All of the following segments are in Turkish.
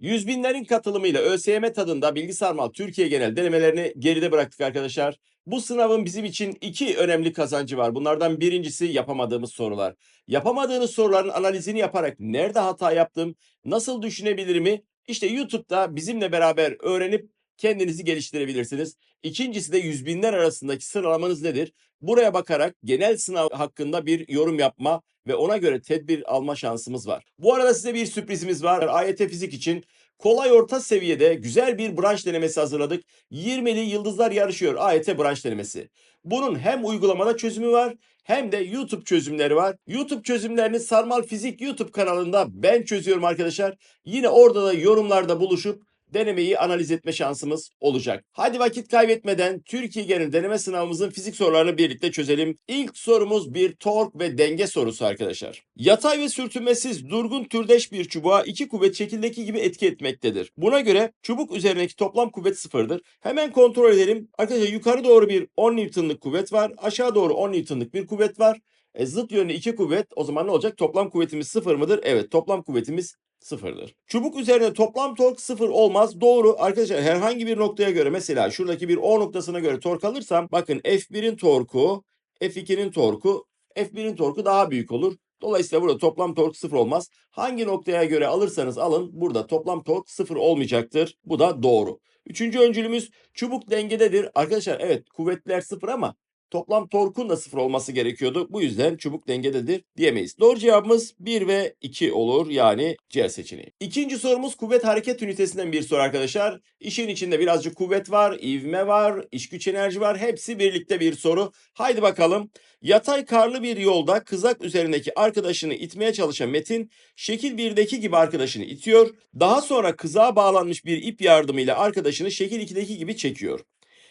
Yüz binlerin katılımıyla ÖSYM tadında bilgi sarmal Türkiye genel denemelerini geride bıraktık arkadaşlar. Bu sınavın bizim için iki önemli kazancı var. Bunlardan birincisi yapamadığımız sorular. Yapamadığınız soruların analizini yaparak nerede hata yaptım, nasıl düşünebilirimi işte YouTube'da bizimle beraber öğrenip kendinizi geliştirebilirsiniz. İkincisi de yüz binler arasındaki sıralamanız nedir? Buraya bakarak genel sınav hakkında bir yorum yapma ve ona göre tedbir alma şansımız var. Bu arada size bir sürprizimiz var. AYT Fizik için kolay orta seviyede güzel bir branş denemesi hazırladık. 20'li yıldızlar yarışıyor AYT branş denemesi. Bunun hem uygulamada çözümü var hem de YouTube çözümleri var. YouTube çözümlerini Sarmal Fizik YouTube kanalında ben çözüyorum arkadaşlar. Yine orada da yorumlarda buluşup denemeyi analiz etme şansımız olacak. Hadi vakit kaybetmeden Türkiye genel deneme sınavımızın fizik sorularını birlikte çözelim. İlk sorumuz bir tork ve denge sorusu arkadaşlar. Yatay ve sürtünmesiz durgun türdeş bir çubuğa iki kuvvet şekildeki gibi etki etmektedir. Buna göre çubuk üzerindeki toplam kuvvet sıfırdır. Hemen kontrol edelim. Arkadaşlar yukarı doğru bir 10 Newton'lık kuvvet var. Aşağı doğru 10 Newton'lık bir kuvvet var. E, zıt yönlü iki kuvvet o zaman ne olacak? Toplam kuvvetimiz sıfır mıdır? Evet toplam kuvvetimiz sıfırdır. Çubuk üzerinde toplam tork sıfır olmaz. Doğru arkadaşlar herhangi bir noktaya göre mesela şuradaki bir O noktasına göre tork alırsam bakın F1'in torku F2'nin torku F1'in torku daha büyük olur. Dolayısıyla burada toplam tork sıfır olmaz. Hangi noktaya göre alırsanız alın burada toplam tork sıfır olmayacaktır. Bu da doğru. Üçüncü öncülümüz çubuk dengededir. Arkadaşlar evet kuvvetler sıfır ama toplam torkun da sıfır olması gerekiyordu. Bu yüzden çubuk dengededir diyemeyiz. Doğru cevabımız 1 ve 2 olur. Yani C seçeneği. İkinci sorumuz kuvvet hareket ünitesinden bir soru arkadaşlar. İşin içinde birazcık kuvvet var, ivme var, iş güç enerji var. Hepsi birlikte bir soru. Haydi bakalım. Yatay karlı bir yolda kızak üzerindeki arkadaşını itmeye çalışan Metin, şekil 1'deki gibi arkadaşını itiyor. Daha sonra kızağa bağlanmış bir ip yardımıyla arkadaşını şekil 2'deki gibi çekiyor.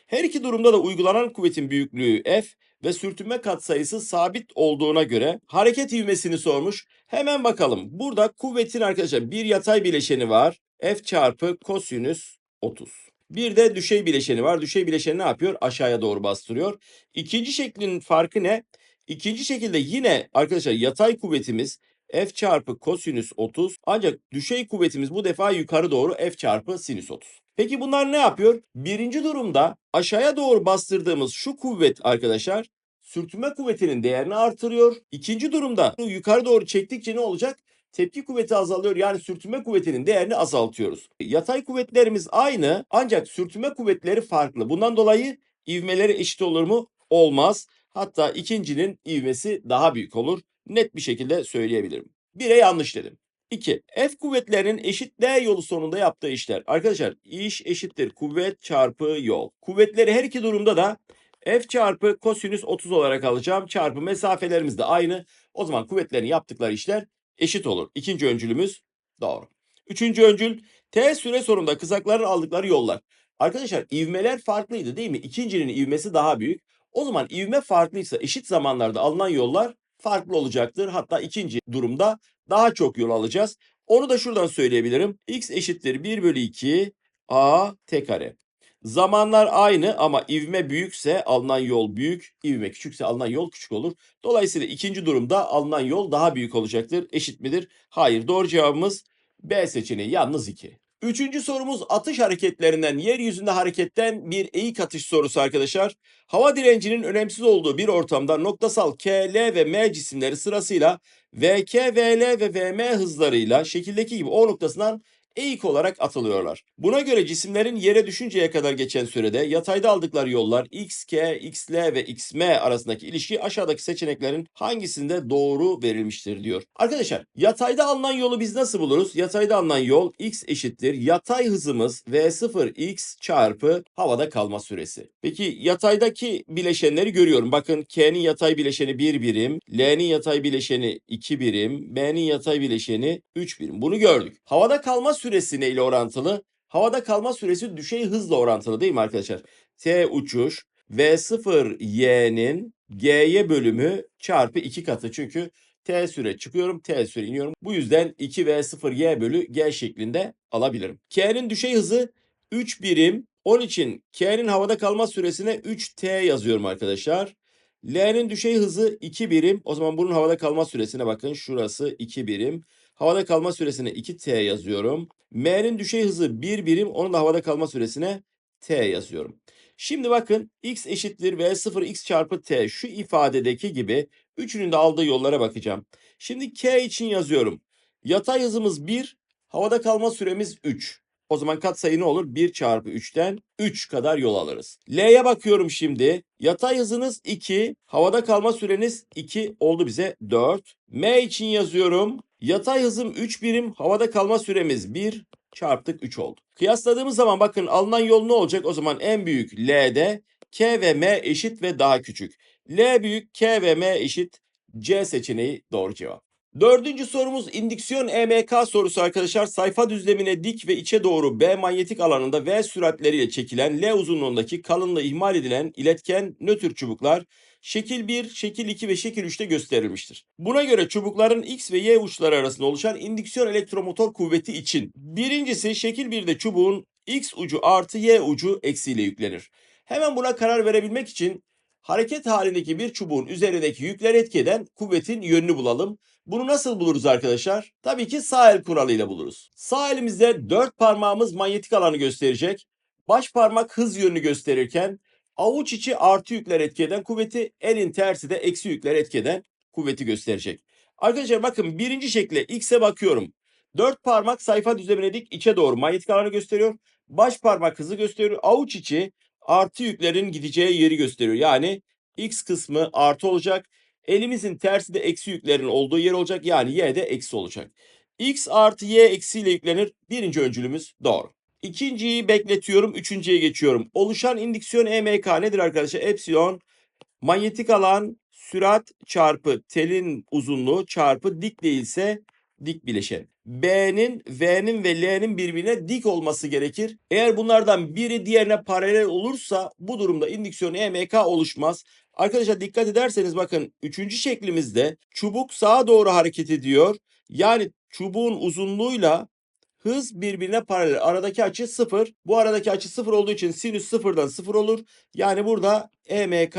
Her iki durumda da uygulanan kuvvetin büyüklüğü F ve sürtünme katsayısı sabit olduğuna göre hareket ivmesini sormuş. Hemen bakalım. Burada kuvvetin arkadaşlar bir yatay bileşeni var. F çarpı kosinüs 30. Bir de düşey bileşeni var. Düşey bileşeni ne yapıyor? Aşağıya doğru bastırıyor. İkinci şeklin farkı ne? İkinci şekilde yine arkadaşlar yatay kuvvetimiz F çarpı kosinüs 30 ancak düşey kuvvetimiz bu defa yukarı doğru F çarpı sinüs 30. Peki bunlar ne yapıyor? Birinci durumda aşağıya doğru bastırdığımız şu kuvvet arkadaşlar sürtünme kuvvetinin değerini artırıyor. İkinci durumda yukarı doğru çektikçe ne olacak? Tepki kuvveti azalıyor yani sürtünme kuvvetinin değerini azaltıyoruz. Yatay kuvvetlerimiz aynı ancak sürtünme kuvvetleri farklı. Bundan dolayı ivmeleri eşit olur mu? Olmaz. Hatta ikincinin ivmesi daha büyük olur. Net bir şekilde söyleyebilirim. Bire yanlış dedim. 2. F kuvvetlerinin eşit D yolu sonunda yaptığı işler. Arkadaşlar iş eşittir kuvvet çarpı yol. Kuvvetleri her iki durumda da F çarpı kosinüs 30 olarak alacağım. Çarpı mesafelerimiz de aynı. O zaman kuvvetlerin yaptıkları işler eşit olur. İkinci öncülümüz doğru. Üçüncü öncül T süre sonunda kızakların aldıkları yollar. Arkadaşlar ivmeler farklıydı değil mi? İkincinin ivmesi daha büyük. O zaman ivme farklıysa eşit zamanlarda alınan yollar farklı olacaktır. Hatta ikinci durumda daha çok yol alacağız. Onu da şuradan söyleyebilirim. X eşittir 1 bölü 2 A T kare. Zamanlar aynı ama ivme büyükse alınan yol büyük, ivme küçükse alınan yol küçük olur. Dolayısıyla ikinci durumda alınan yol daha büyük olacaktır. Eşit midir? Hayır. Doğru cevabımız B seçeneği yalnız 2. Üçüncü sorumuz atış hareketlerinden, yeryüzünde hareketten bir eğik atış sorusu arkadaşlar. Hava direncinin önemsiz olduğu bir ortamda noktasal K, L ve M cisimleri sırasıyla VK, VL ve VM hızlarıyla şekildeki gibi O noktasından eğik olarak atılıyorlar. Buna göre cisimlerin yere düşünceye kadar geçen sürede yatayda aldıkları yollar XK, XL ve XM arasındaki ilişki aşağıdaki seçeneklerin hangisinde doğru verilmiştir diyor. Arkadaşlar yatayda alınan yolu biz nasıl buluruz? Yatayda alınan yol X eşittir yatay hızımız V0 X çarpı havada kalma süresi. Peki yataydaki bileşenleri görüyorum. Bakın K'nin yatay bileşeni 1 birim, L'nin yatay bileşeni 2 birim, M'nin yatay bileşeni 3 birim. Bunu gördük. Havada kalma süresi ne ile orantılı? Havada kalma süresi düşey hızla orantılı değil mi arkadaşlar? T uçuş V0 Y'nin G'ye bölümü çarpı 2 katı. Çünkü T süre çıkıyorum, T süre iniyorum. Bu yüzden 2 V0 Y bölü G şeklinde alabilirim. K'nin düşey hızı 3 birim. Onun için K'nin havada kalma süresine 3T yazıyorum arkadaşlar. L'nin düşey hızı 2 birim. O zaman bunun havada kalma süresine bakın. Şurası 2 birim. Havada kalma süresine 2t yazıyorum. M'nin düşey hızı 1 birim. Onun da havada kalma süresine t yazıyorum. Şimdi bakın x eşittir v0 x çarpı t şu ifadedeki gibi üçünün de aldığı yollara bakacağım. Şimdi k için yazıyorum. Yatay hızımız 1, havada kalma süremiz 3. O zaman katsayı ne olur? 1 çarpı 3'ten 3 kadar yol alırız. L'ye bakıyorum şimdi. Yatay hızınız 2, havada kalma süreniz 2 oldu bize 4. M için yazıyorum. Yatay hızım 3 birim, havada kalma süremiz 1 çarptık 3 oldu. Kıyasladığımız zaman bakın alınan yol ne olacak? O zaman en büyük L'de K ve M eşit ve daha küçük. L büyük, K ve M eşit. C seçeneği doğru cevap. Dördüncü sorumuz indüksiyon EMK sorusu arkadaşlar. Sayfa düzlemine dik ve içe doğru B manyetik alanında V süratleriyle çekilen L uzunluğundaki kalınlığı ihmal edilen iletken nötr çubuklar şekil 1, şekil 2 ve şekil 3'te gösterilmiştir. Buna göre çubukların X ve Y uçları arasında oluşan indüksiyon elektromotor kuvveti için birincisi şekil 1'de çubuğun X ucu artı Y ucu eksiyle yüklenir. Hemen buna karar verebilmek için hareket halindeki bir çubuğun üzerindeki yükler etki eden kuvvetin yönünü bulalım. Bunu nasıl buluruz arkadaşlar? Tabii ki sağ el kuralıyla buluruz. Sağ elimizde dört parmağımız manyetik alanı gösterecek. Baş parmak hız yönünü gösterirken avuç içi artı yükler etki eden kuvveti, elin tersi de eksi yükler etki eden kuvveti gösterecek. Arkadaşlar bakın birinci şekle X'e bakıyorum. Dört parmak sayfa düzlemine dik içe doğru manyetik alanı gösteriyor. Baş parmak hızı gösteriyor. Avuç içi artı yüklerin gideceği yeri gösteriyor. Yani X kısmı artı olacak. Elimizin tersi de eksi yüklerin olduğu yer olacak. Yani Y de eksi olacak. X artı Y eksiyle yüklenir. Birinci öncülümüz doğru. İkinciyi bekletiyorum. Üçüncüye geçiyorum. Oluşan indüksiyon EMK nedir arkadaşlar? Epsilon manyetik alan sürat çarpı telin uzunluğu çarpı dik değilse dik bileşen. B'nin, V'nin ve L'nin birbirine dik olması gerekir. Eğer bunlardan biri diğerine paralel olursa bu durumda indüksiyon EMK oluşmaz. Arkadaşlar dikkat ederseniz bakın üçüncü şeklimizde çubuk sağa doğru hareket ediyor. Yani çubuğun uzunluğuyla hız birbirine paralel. Aradaki açı sıfır. Bu aradaki açı sıfır olduğu için sinüs sıfırdan sıfır olur. Yani burada EMK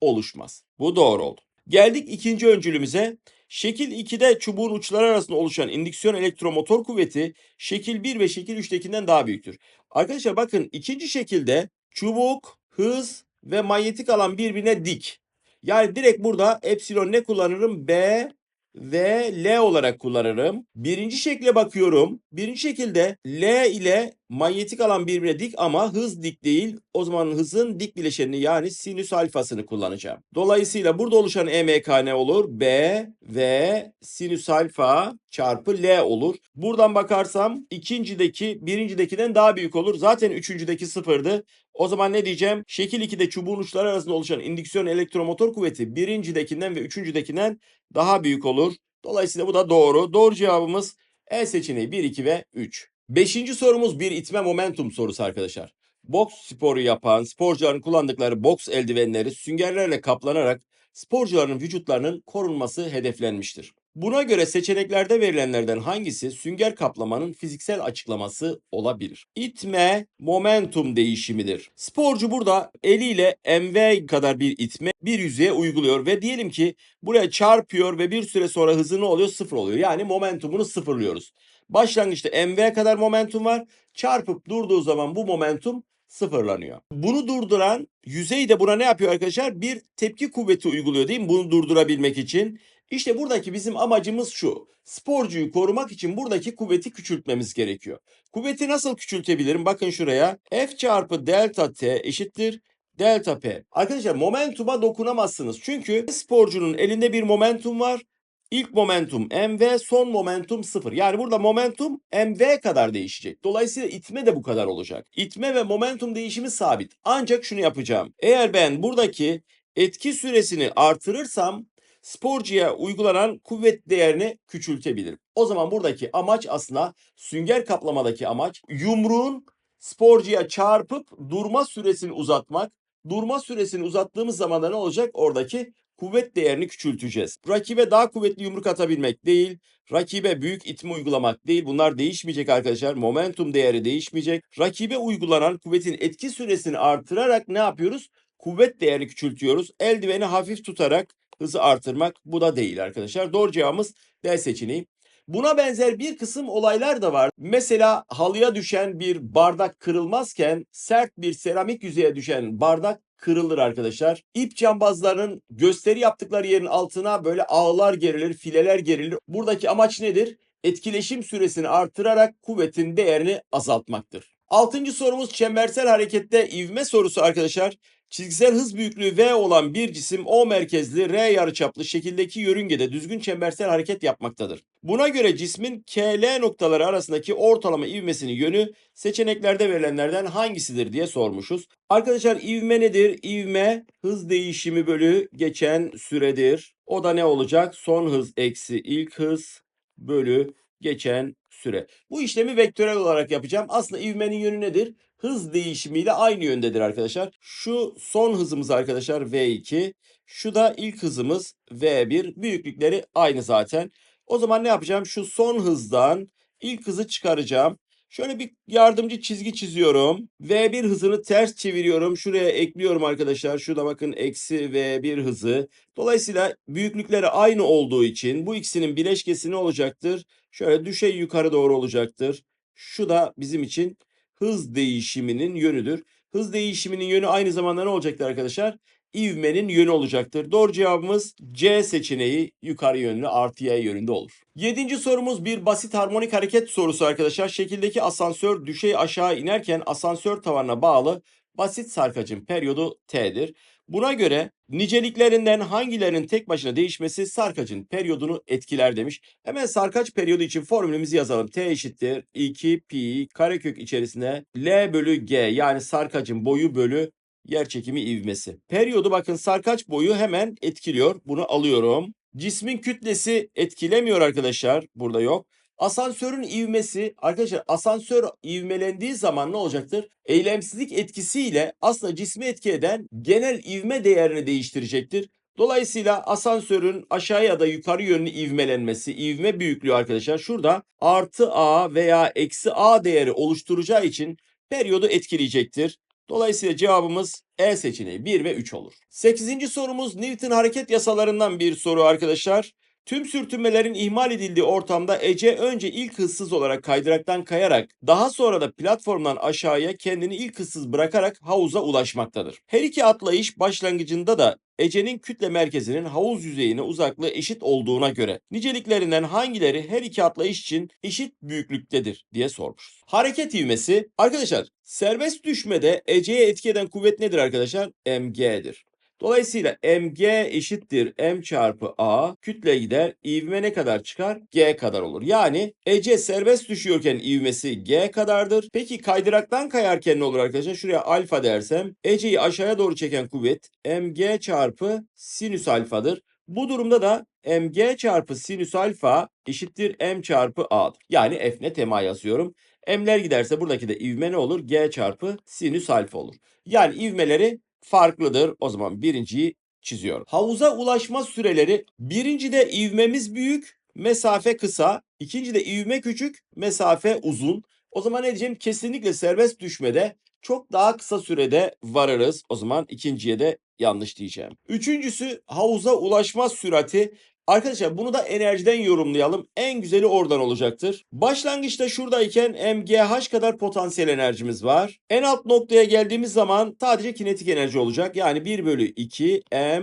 oluşmaz. Bu doğru oldu. Geldik ikinci öncülümüze. Şekil 2'de çubuğun uçları arasında oluşan indüksiyon elektromotor kuvveti şekil 1 ve şekil 3'tekinden daha büyüktür. Arkadaşlar bakın ikinci şekilde çubuk, hız ve manyetik alan birbirine dik. Yani direkt burada epsilon ne kullanırım? B ve L olarak kullanırım. Birinci şekle bakıyorum. Birinci şekilde L ile manyetik alan birbirine dik ama hız dik değil. O zaman hızın dik bileşenini yani sinüs alfasını kullanacağım. Dolayısıyla burada oluşan EMK ne olur? B ve sinüs alfa çarpı L olur. Buradan bakarsam ikincideki birincidekiden daha büyük olur. Zaten üçüncüdeki sıfırdı. O zaman ne diyeceğim? Şekil 2'de çubuğun uçları arasında oluşan indüksiyon elektromotor kuvveti birincidekinden ve üçüncüdekinden daha büyük olur. Dolayısıyla bu da doğru. Doğru cevabımız E seçeneği 1, 2 ve 3. Beşinci sorumuz bir itme momentum sorusu arkadaşlar. Boks sporu yapan sporcuların kullandıkları boks eldivenleri süngerlerle kaplanarak sporcuların vücutlarının korunması hedeflenmiştir. Buna göre seçeneklerde verilenlerden hangisi sünger kaplamanın fiziksel açıklaması olabilir? İtme momentum değişimidir. Sporcu burada eliyle mv kadar bir itme bir yüzeye uyguluyor ve diyelim ki buraya çarpıyor ve bir süre sonra hızı ne oluyor? Sıfır oluyor. Yani momentumunu sıfırlıyoruz. Başlangıçta mv kadar momentum var. Çarpıp durduğu zaman bu momentum sıfırlanıyor. Bunu durduran yüzey de buna ne yapıyor arkadaşlar? Bir tepki kuvveti uyguluyor değil mi? Bunu durdurabilmek için. İşte buradaki bizim amacımız şu. Sporcuyu korumak için buradaki kuvveti küçültmemiz gerekiyor. Kuvveti nasıl küçültebilirim? Bakın şuraya. F çarpı delta T eşittir delta P. Arkadaşlar momentuma dokunamazsınız. Çünkü sporcunun elinde bir momentum var. İlk momentum mv, son momentum 0. Yani burada momentum mv kadar değişecek. Dolayısıyla itme de bu kadar olacak. İtme ve momentum değişimi sabit. Ancak şunu yapacağım. Eğer ben buradaki etki süresini artırırsam sporcuya uygulanan kuvvet değerini küçültebilirim. O zaman buradaki amaç aslında sünger kaplamadaki amaç yumruğun sporcuya çarpıp durma süresini uzatmak. Durma süresini uzattığımız zaman da ne olacak? Oradaki kuvvet değerini küçülteceğiz. Rakibe daha kuvvetli yumruk atabilmek değil, rakibe büyük itme uygulamak değil. Bunlar değişmeyecek arkadaşlar. Momentum değeri değişmeyecek. Rakibe uygulanan kuvvetin etki süresini artırarak ne yapıyoruz? Kuvvet değerini küçültüyoruz. Eldiveni hafif tutarak hızı artırmak bu da değil arkadaşlar. Doğru cevabımız D seçeneği. Buna benzer bir kısım olaylar da var. Mesela halıya düşen bir bardak kırılmazken sert bir seramik yüzeye düşen bardak kırılır arkadaşlar. İp cambazlarının gösteri yaptıkları yerin altına böyle ağlar gerilir, fileler gerilir. Buradaki amaç nedir? Etkileşim süresini artırarak kuvvetin değerini azaltmaktır. Altıncı sorumuz çembersel harekette ivme sorusu arkadaşlar. Çizgisel hız büyüklüğü V olan bir cisim O merkezli R yarıçaplı şekildeki yörüngede düzgün çembersel hareket yapmaktadır. Buna göre cismin KL noktaları arasındaki ortalama ivmesinin yönü seçeneklerde verilenlerden hangisidir diye sormuşuz. Arkadaşlar ivme nedir? İvme hız değişimi bölü geçen süredir. O da ne olacak? Son hız eksi ilk hız bölü geçen süre. Bu işlemi vektörel olarak yapacağım. Aslında ivmenin yönü nedir? Hız değişimiyle aynı yöndedir arkadaşlar. Şu son hızımız arkadaşlar V2. Şu da ilk hızımız V1. Büyüklükleri aynı zaten. O zaman ne yapacağım? Şu son hızdan ilk hızı çıkaracağım. Şöyle bir yardımcı çizgi çiziyorum. V1 hızını ters çeviriyorum. Şuraya ekliyorum arkadaşlar. Şurada bakın eksi V1 hızı. Dolayısıyla büyüklükleri aynı olduğu için bu ikisinin bileşkesi ne olacaktır? Şöyle düşey yukarı doğru olacaktır. Şu da bizim için hız değişiminin yönüdür. Hız değişiminin yönü aynı zamanda ne olacaktır arkadaşlar? İvmenin yönü olacaktır. Doğru cevabımız C seçeneği yukarı yönlü artı y yönünde olur. Yedinci sorumuz bir basit harmonik hareket sorusu arkadaşlar. Şekildeki asansör düşey aşağı inerken asansör tavanına bağlı basit sarkacın periyodu T'dir. Buna göre niceliklerinden hangilerinin tek başına değişmesi sarkacın periyodunu etkiler demiş. Hemen sarkaç periyodu için formülümüzü yazalım. T eşittir 2 pi karekök içerisine L bölü G yani sarkacın boyu bölü yer çekimi ivmesi. Periyodu bakın sarkaç boyu hemen etkiliyor. Bunu alıyorum. Cismin kütlesi etkilemiyor arkadaşlar. Burada yok. Asansörün ivmesi arkadaşlar asansör ivmelendiği zaman ne olacaktır? Eylemsizlik etkisiyle aslında cismi etki eden genel ivme değerini değiştirecektir. Dolayısıyla asansörün aşağı ya da yukarı yönlü ivmelenmesi, ivme büyüklüğü arkadaşlar şurada artı A veya eksi A değeri oluşturacağı için periyodu etkileyecektir. Dolayısıyla cevabımız E seçeneği 1 ve 3 olur. 8. sorumuz Newton hareket yasalarından bir soru arkadaşlar. Tüm sürtünmelerin ihmal edildiği ortamda Ece önce ilk hızsız olarak kaydıraktan kayarak daha sonra da platformdan aşağıya kendini ilk hızsız bırakarak havuza ulaşmaktadır. Her iki atlayış başlangıcında da Ece'nin kütle merkezinin havuz yüzeyine uzaklığı eşit olduğuna göre niceliklerinden hangileri her iki atlayış için eşit büyüklüktedir diye sormuş. Hareket ivmesi arkadaşlar serbest düşmede Ece'ye etki eden kuvvet nedir arkadaşlar? mg'dir. Dolayısıyla mg eşittir m çarpı a kütle gider ivme ne kadar çıkar? g kadar olur. Yani Ece serbest düşüyorken ivmesi g kadardır. Peki kaydıraktan kayarken ne olur arkadaşlar? Şuraya alfa dersem Ece'yi aşağıya doğru çeken kuvvet mg çarpı sinüs alfadır. Bu durumda da mg çarpı sinüs alfa eşittir m çarpı a'dır. Yani f net ma yazıyorum. M'ler giderse buradaki de ivme ne olur? G çarpı sinüs alfa olur. Yani ivmeleri farklıdır. O zaman birinciyi çiziyorum. Havuza ulaşma süreleri birincide ivmemiz büyük, mesafe kısa. İkincide ivme küçük, mesafe uzun. O zaman ne diyeceğim? Kesinlikle serbest düşmede çok daha kısa sürede varırız. O zaman ikinciye de yanlış diyeceğim. Üçüncüsü havuza ulaşma sürati. Arkadaşlar bunu da enerjiden yorumlayalım. En güzeli oradan olacaktır. Başlangıçta şuradayken MGH kadar potansiyel enerjimiz var. En alt noktaya geldiğimiz zaman sadece kinetik enerji olacak. Yani 1 bölü 2 M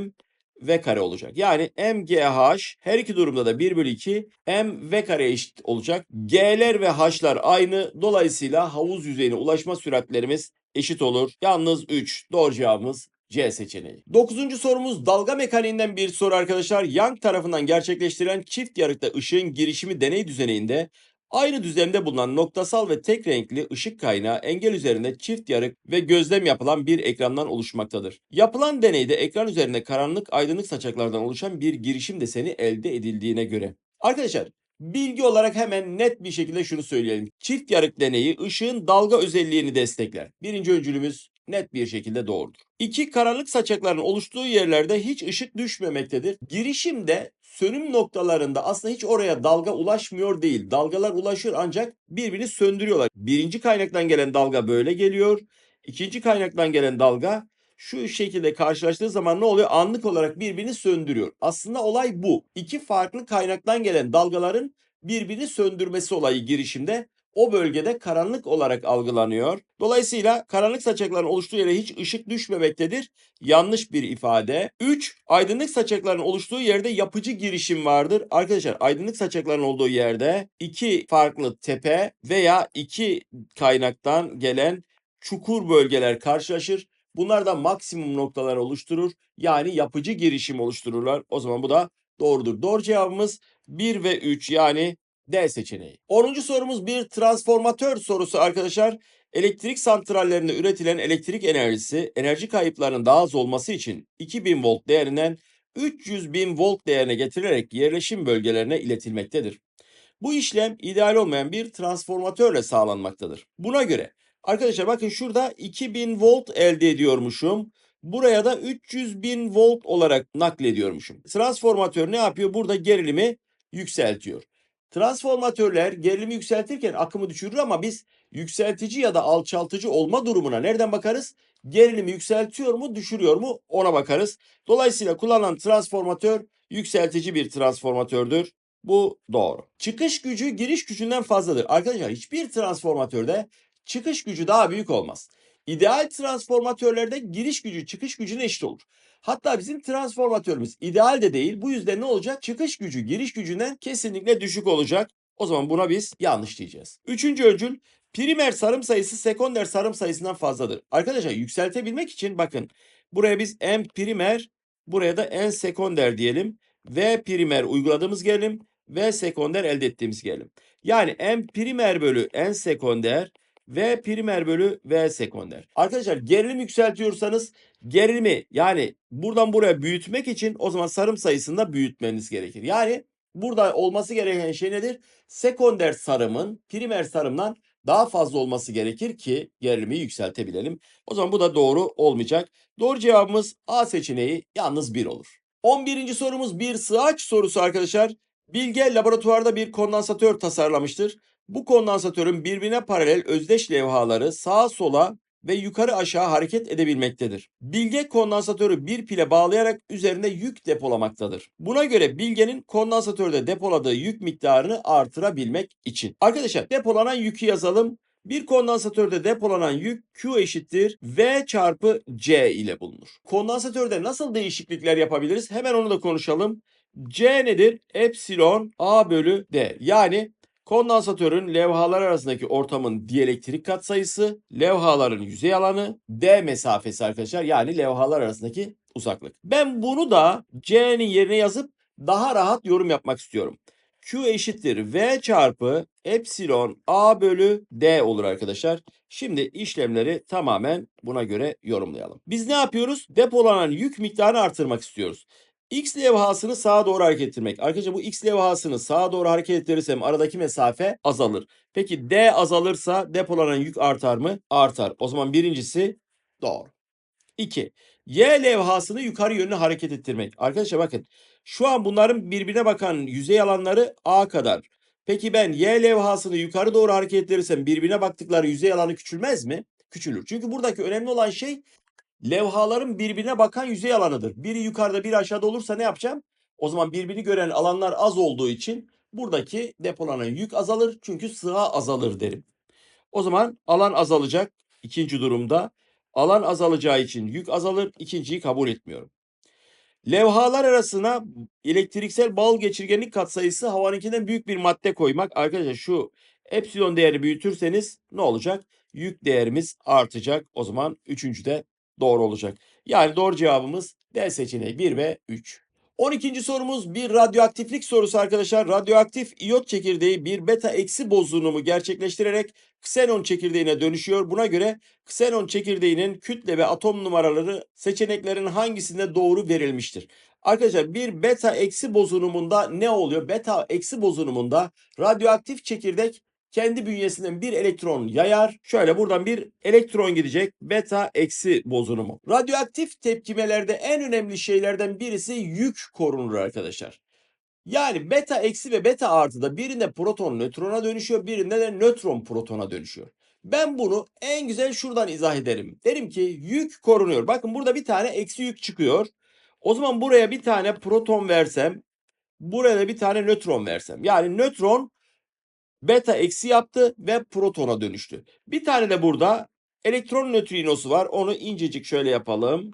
V kare olacak. Yani MGH her iki durumda da 1 bölü 2 M V kare eşit olacak. G'ler ve H'lar aynı. Dolayısıyla havuz yüzeyine ulaşma süratlerimiz eşit olur. Yalnız 3. Doğru cevabımız C seçeneği. Dokuzuncu sorumuz dalga mekaniğinden bir soru arkadaşlar. Young tarafından gerçekleştirilen çift yarıkta ışığın girişimi deney düzeninde aynı düzlemde bulunan noktasal ve tek renkli ışık kaynağı engel üzerinde çift yarık ve gözlem yapılan bir ekrandan oluşmaktadır. Yapılan deneyde ekran üzerinde karanlık aydınlık saçaklardan oluşan bir girişim deseni elde edildiğine göre. Arkadaşlar Bilgi olarak hemen net bir şekilde şunu söyleyelim. Çift yarık deneyi ışığın dalga özelliğini destekler. Birinci öncülümüz net bir şekilde doğrudur. İki karanlık saçakların oluştuğu yerlerde hiç ışık düşmemektedir. Girişimde sönüm noktalarında aslında hiç oraya dalga ulaşmıyor değil. Dalgalar ulaşır ancak birbirini söndürüyorlar. Birinci kaynaktan gelen dalga böyle geliyor. İkinci kaynaktan gelen dalga şu şekilde karşılaştığı zaman ne oluyor? Anlık olarak birbirini söndürüyor. Aslında olay bu. İki farklı kaynaktan gelen dalgaların birbirini söndürmesi olayı girişimde o bölgede karanlık olarak algılanıyor. Dolayısıyla karanlık saçakların oluştuğu yere hiç ışık düşmemektedir. Yanlış bir ifade. 3. Aydınlık saçakların oluştuğu yerde yapıcı girişim vardır. Arkadaşlar aydınlık saçakların olduğu yerde iki farklı tepe veya iki kaynaktan gelen çukur bölgeler karşılaşır. Bunlar da maksimum noktalar oluşturur. Yani yapıcı girişim oluştururlar. O zaman bu da doğrudur. Doğru cevabımız 1 ve 3 yani D seçeneği. 10. sorumuz bir transformatör sorusu arkadaşlar. Elektrik santrallerinde üretilen elektrik enerjisi enerji kayıplarının daha az olması için 2000 volt değerinden 300 bin volt değerine getirilerek yerleşim bölgelerine iletilmektedir. Bu işlem ideal olmayan bir transformatörle sağlanmaktadır. Buna göre arkadaşlar bakın şurada 2000 volt elde ediyormuşum. Buraya da 300 bin volt olarak naklediyormuşum. Transformatör ne yapıyor? Burada gerilimi yükseltiyor. Transformatörler gerilimi yükseltirken akımı düşürür ama biz yükseltici ya da alçaltıcı olma durumuna nereden bakarız? Gerilimi yükseltiyor mu, düşürüyor mu ona bakarız. Dolayısıyla kullanılan transformatör yükseltici bir transformatördür. Bu doğru. Çıkış gücü giriş gücünden fazladır. Arkadaşlar hiçbir transformatörde çıkış gücü daha büyük olmaz. İdeal transformatörlerde giriş gücü çıkış gücüne eşit olur. Hatta bizim transformatörümüz ideal de değil. Bu yüzden ne olacak? Çıkış gücü giriş gücünden kesinlikle düşük olacak. O zaman buna biz yanlış diyeceğiz. Üçüncü öncül primer sarım sayısı sekonder sarım sayısından fazladır. Arkadaşlar yükseltebilmek için bakın buraya biz n primer buraya da n sekonder diyelim. V primer uyguladığımız gerilim ve sekonder elde ettiğimiz gerilim. Yani n primer bölü n sekonder V primer bölü V sekonder. Arkadaşlar gerilim yükseltiyorsanız gerilimi yani buradan buraya büyütmek için o zaman sarım sayısını da büyütmeniz gerekir. Yani burada olması gereken şey nedir? Sekonder sarımın primer sarımdan daha fazla olması gerekir ki gerilimi yükseltebilelim. O zaman bu da doğru olmayacak. Doğru cevabımız A seçeneği yalnız 1 olur. 11. sorumuz bir sığaç sorusu arkadaşlar. Bilge laboratuvarda bir kondansatör tasarlamıştır. Bu kondansatörün birbirine paralel özdeş levhaları sağa sola ve yukarı aşağı hareket edebilmektedir. Bilge kondansatörü bir pile bağlayarak üzerinde yük depolamaktadır. Buna göre Bilge'nin kondansatörde depoladığı yük miktarını artırabilmek için. Arkadaşlar depolanan yükü yazalım. Bir kondansatörde depolanan yük Q eşittir V çarpı C ile bulunur. Kondansatörde nasıl değişiklikler yapabiliriz? Hemen onu da konuşalım. C nedir? Epsilon A bölü D. Yani kondansatörün levhalar arasındaki ortamın dielektrik katsayısı, levhaların yüzey alanı, D mesafesi arkadaşlar. Yani levhalar arasındaki uzaklık. Ben bunu da C'nin yerine yazıp daha rahat yorum yapmak istiyorum. Q eşittir V çarpı epsilon A bölü D olur arkadaşlar. Şimdi işlemleri tamamen buna göre yorumlayalım. Biz ne yapıyoruz? Depolanan yük miktarını artırmak istiyoruz. X levhasını sağa doğru hareket ettirmek. Arkadaşlar bu X levhasını sağa doğru hareket ettirirsem aradaki mesafe azalır. Peki D azalırsa depolanan yük artar mı? Artar. O zaman birincisi doğru. 2. Y levhasını yukarı yönlü hareket ettirmek. Arkadaşlar bakın şu an bunların birbirine bakan yüzey alanları A kadar. Peki ben Y levhasını yukarı doğru hareket ettirirsem birbirine baktıkları yüzey alanı küçülmez mi? Küçülür. Çünkü buradaki önemli olan şey levhaların birbirine bakan yüzey alanıdır. Biri yukarıda biri aşağıda olursa ne yapacağım? O zaman birbirini gören alanlar az olduğu için buradaki depolanan yük azalır. Çünkü sığa azalır derim. O zaman alan azalacak ikinci durumda. Alan azalacağı için yük azalır. İkinciyi kabul etmiyorum. Levhalar arasına elektriksel bağıl geçirgenlik katsayısı havanınkinden büyük bir madde koymak. Arkadaşlar şu epsilon değeri büyütürseniz ne olacak? Yük değerimiz artacak. O zaman üçüncü de doğru olacak. Yani doğru cevabımız D seçeneği 1 ve 3. 12. sorumuz bir radyoaktiflik sorusu arkadaşlar. Radyoaktif iyot çekirdeği bir beta eksi bozulumu gerçekleştirerek ksenon çekirdeğine dönüşüyor. Buna göre ksenon çekirdeğinin kütle ve atom numaraları seçeneklerin hangisinde doğru verilmiştir? Arkadaşlar bir beta eksi bozulumunda ne oluyor? Beta eksi bozulumunda radyoaktif çekirdek kendi bünyesinden bir elektron yayar. Şöyle buradan bir elektron gidecek. Beta eksi bozulumu. Radyoaktif tepkimelerde en önemli şeylerden birisi yük korunur arkadaşlar. Yani beta eksi ve beta artıda birinde proton nötrona dönüşüyor, birinde de nötron protona dönüşüyor. Ben bunu en güzel şuradan izah ederim. Derim ki yük korunuyor. Bakın burada bir tane eksi yük çıkıyor. O zaman buraya bir tane proton versem, buraya da bir tane nötron versem. Yani nötron beta eksi yaptı ve protona dönüştü. Bir tane de burada elektron nötrinosu var. Onu incecik şöyle yapalım.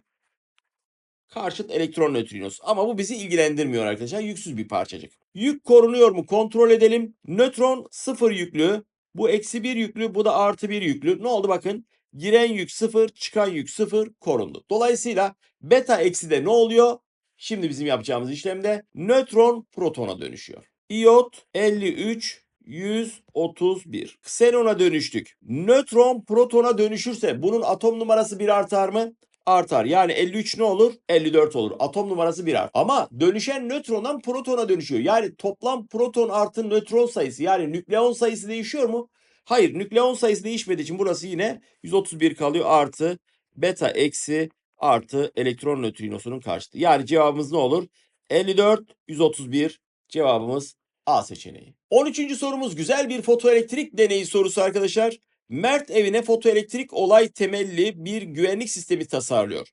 Karşıt elektron nötrinosu. Ama bu bizi ilgilendirmiyor arkadaşlar. Yüksüz bir parçacık. Yük korunuyor mu kontrol edelim. Nötron sıfır yüklü. Bu eksi bir yüklü. Bu da artı bir yüklü. Ne oldu bakın. Giren yük sıfır, çıkan yük sıfır korundu. Dolayısıyla beta eksi de ne oluyor? Şimdi bizim yapacağımız işlemde nötron protona dönüşüyor. İyot 53 131. Ksenona dönüştük. Nötron protona dönüşürse bunun atom numarası 1 artar mı? Artar. Yani 53 ne olur? 54 olur. Atom numarası 1 art. Ama dönüşen nötrondan protona dönüşüyor. Yani toplam proton artı nötron sayısı yani nükleon sayısı değişiyor mu? Hayır. Nükleon sayısı değişmediği için burası yine 131 kalıyor. Artı beta eksi artı elektron nötrinosunun karşıtı. Yani cevabımız ne olur? 54 131 cevabımız A seçeneği. 13. sorumuz güzel bir fotoelektrik deneyi sorusu arkadaşlar. Mert evine fotoelektrik olay temelli bir güvenlik sistemi tasarlıyor.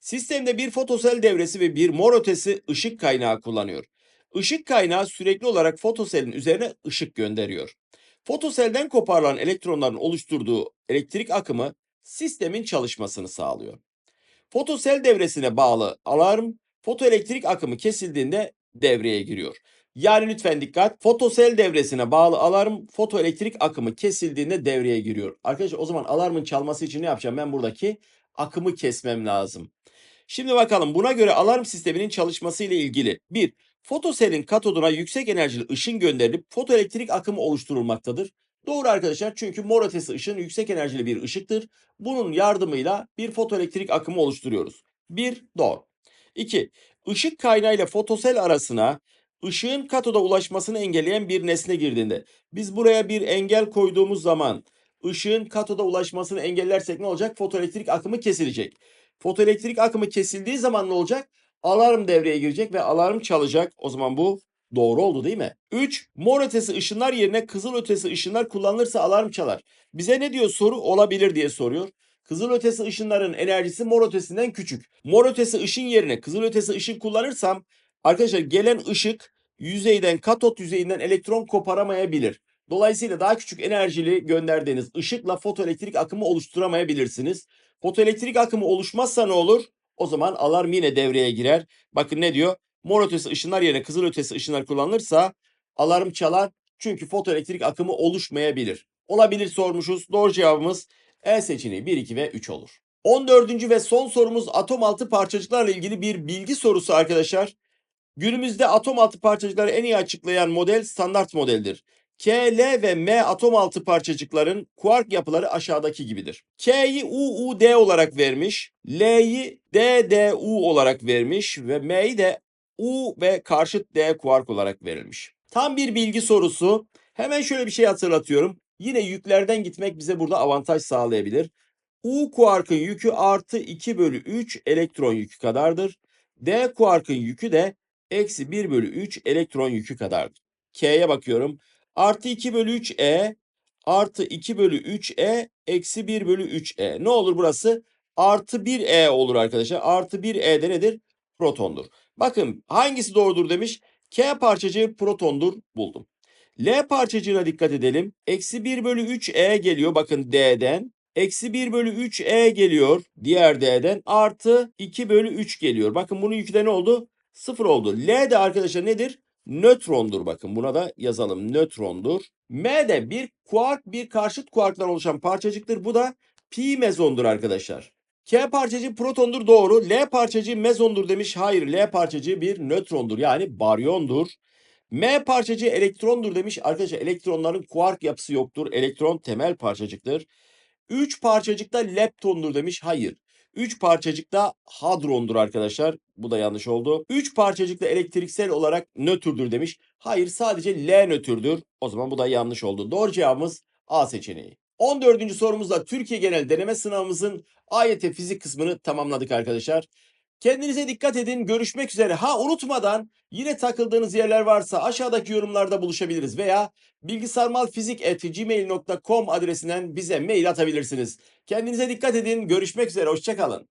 Sistemde bir fotosel devresi ve bir mor ötesi ışık kaynağı kullanıyor. Işık kaynağı sürekli olarak fotoselin üzerine ışık gönderiyor. Fotoselden koparılan elektronların oluşturduğu elektrik akımı sistemin çalışmasını sağlıyor. Fotosel devresine bağlı alarm fotoelektrik akımı kesildiğinde devreye giriyor. Yani lütfen dikkat. Fotosel devresine bağlı alarm fotoelektrik akımı kesildiğinde devreye giriyor. Arkadaşlar o zaman alarmın çalması için ne yapacağım? Ben buradaki akımı kesmem lazım. Şimdi bakalım buna göre alarm sisteminin çalışması ile ilgili. 1. Fotoselin katoduna yüksek enerjili ışın gönderilip fotoelektrik akımı oluşturulmaktadır. Doğru arkadaşlar çünkü mor ötesi ışın yüksek enerjili bir ışıktır. Bunun yardımıyla bir fotoelektrik akımı oluşturuyoruz. 1. Doğru. 2. Işık kaynağı ile fotosel arasına ışığın katoda ulaşmasını engelleyen bir nesne girdiğinde biz buraya bir engel koyduğumuz zaman ışığın katoda ulaşmasını engellersek ne olacak? Fotoelektrik akımı kesilecek. Fotoelektrik akımı kesildiği zaman ne olacak? Alarm devreye girecek ve alarm çalacak. O zaman bu doğru oldu değil mi? 3. Mor ötesi ışınlar yerine kızıl ötesi ışınlar kullanılırsa alarm çalar. Bize ne diyor soru? Olabilir diye soruyor. Kızıl ötesi ışınların enerjisi mor ötesinden küçük. Mor ötesi ışın yerine kızıl ötesi ışın kullanırsam arkadaşlar gelen ışık yüzeyden katot yüzeyinden elektron koparamayabilir. Dolayısıyla daha küçük enerjili gönderdiğiniz ışıkla fotoelektrik akımı oluşturamayabilirsiniz. Fotoelektrik akımı oluşmazsa ne olur? O zaman alarm yine devreye girer. Bakın ne diyor? Mor ötesi ışınlar yerine kızıl ötesi ışınlar kullanılırsa alarm çalar. Çünkü fotoelektrik akımı oluşmayabilir. Olabilir sormuşuz. Doğru cevabımız E seçeneği 1, 2 ve 3 olur. 14. ve son sorumuz atom altı parçacıklarla ilgili bir bilgi sorusu arkadaşlar. Günümüzde atom altı parçacıkları en iyi açıklayan model standart modeldir. K, L ve M atom altı parçacıkların kuark yapıları aşağıdaki gibidir. K'yi UUD olarak vermiş, L'yi DDU olarak vermiş ve M'yi de U ve karşıt D kuark olarak verilmiş. Tam bir bilgi sorusu. Hemen şöyle bir şey hatırlatıyorum. Yine yüklerden gitmek bize burada avantaj sağlayabilir. U kuarkın yükü artı 2 bölü 3 elektron yükü kadardır. D kuarkın yükü de eksi 1 bölü 3 elektron yükü kadardır. K'ye bakıyorum. Artı 2 bölü 3 E artı 2 bölü 3 E eksi 1 bölü 3 E. Ne olur burası? Artı 1 E olur arkadaşlar. Artı 1 E de nedir? Protondur. Bakın hangisi doğrudur demiş. K parçacığı protondur buldum. L parçacığına dikkat edelim. Eksi 1 bölü 3 E geliyor bakın D'den. Eksi 1 bölü 3 E geliyor diğer D'den. Artı 2 bölü 3 geliyor. Bakın bunun yükü de ne oldu? 0 oldu. L de arkadaşlar nedir? Nötrondur bakın buna da yazalım nötrondur. M de bir kuark bir karşıt kuarktan oluşan parçacıktır. Bu da pi mezondur arkadaşlar. K parçacığı protondur doğru. L parçacığı mezondur demiş. Hayır L parçacığı bir nötrondur yani baryondur. M parçacığı elektrondur demiş. Arkadaşlar elektronların kuark yapısı yoktur. Elektron temel parçacıktır. 3 parçacıkta leptondur demiş. Hayır. 3 parçacıkta hadrondur arkadaşlar. Bu da yanlış oldu. 3 parçacıkta elektriksel olarak nötrdür demiş. Hayır sadece L nötrdür. O zaman bu da yanlış oldu. Doğru cevabımız A seçeneği. 14. sorumuzda Türkiye genel deneme sınavımızın AYT fizik kısmını tamamladık arkadaşlar. Kendinize dikkat edin. Görüşmek üzere. Ha unutmadan yine takıldığınız yerler varsa aşağıdaki yorumlarda buluşabiliriz veya bilgisarmalfizik.gmail.com adresinden bize mail atabilirsiniz. Kendinize dikkat edin. Görüşmek üzere. Hoşçakalın.